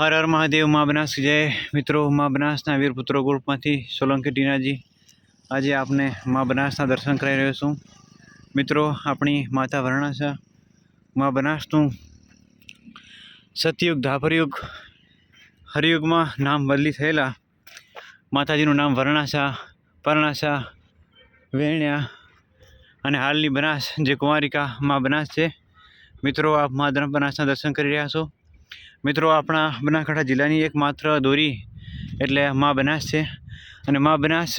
હર હર મહાદેવ, મા બનાસ, જય. મિત્રો, મા બનાસના વીર પુત્રો ગ્રુપમાંથી સોલંકી ટીનાજી. આજે આપને મા બનાસના દર્શન કરાવી રહ્યો છું. મિત્રો, આપણી માતા વર્ણાસા, મા બનાસનું સતયુગ, ધાપરયુગ, હરયુગમાં નામ બદલી થયેલા માતાજીનું નામ વર્ણાસા, પરણાસા, વેણ્યા અને હાલની બનાસ જે કુંવારિકા મા બનાસ છે. મિત્રો, આપ મા બનાસના દર્શન કરી રહ્યા છો. મિત્રો, આપણા બનાસકાંઠા જિલ્લાની એકમાત્ર દોરી એટલે મા બનાસ છે. અને મા બનાસ,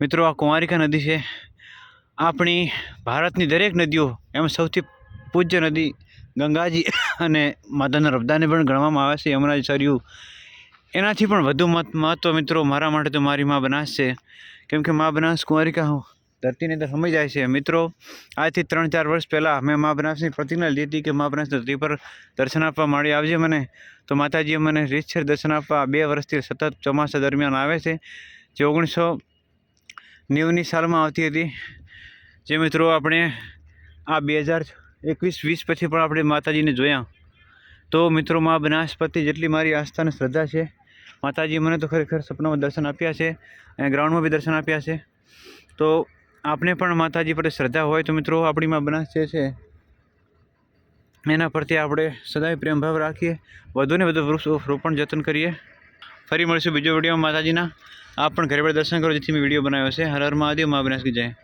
મિત્રો, આ કુંવારિકા નદી છે. આપણી ભારતની દરેક નદીઓ, એમ સૌથી પૂજ્ય નદી ગંગાજી અને માતાના રબદાને પણ ગણવામાં આવે છે યમુના સરયુ. એનાથી પણ વધુ મહત્ત્વ મિત્રો, મારા માટે તો મારી મા બનાસ છે. કેમ કે મા બનાસ કુંવારિકા ધરતીની અંદર સમય જાય છે. મિત્રો, આજથી ત્રણ ચાર વર્ષ પહેલાં મેં મા બનાસની પ્રતિજ્ઞા લીધી હતી કે મા બનાસ ધરતી પર દર્શન આપવા મળી આવજે મને. તો માતાજીએ મને રીતસર દર્શન આપવા બે વર્ષથી સતત ચોમાસા દરમિયાન આવે છે. જે ઓગણીસો નેવુંની સાલમાં આવતી હતી. જે મિત્રો આપણે આ બે હજાર એકવીસ વીસ પછી પણ આપણે માતાજીને જોયા. તો મિત્રો, મા બનાસપતિ જેટલી મારી આસ્થા અને શ્રદ્ધા છે, માતાજીએ મને તો ખરેખર સપનામાં દર્શન આપ્યા છે અને ગ્રાઉન્ડમાં બી દર્શન આપ્યા છે. તો આપણે પણ માતાજી પર શ્રદ્ધા હોય તો મિત્રો, આપણી માં બનાસ જે છે, એના પરથી આપણે સદાય પ્રેમભાવ રાખીએ. વધુને વધુ વૃક્ષ રોપણ જતન કરીએ. ફરી મળીશું બીજો વીડિયો માતાજીના. આપ પણ ઘરે બેઠા દર્શન કરો, જેથી મેં વીડિયો બનાવ્યો છે. હર હર મહાદેવ મા બનાસ કી જય.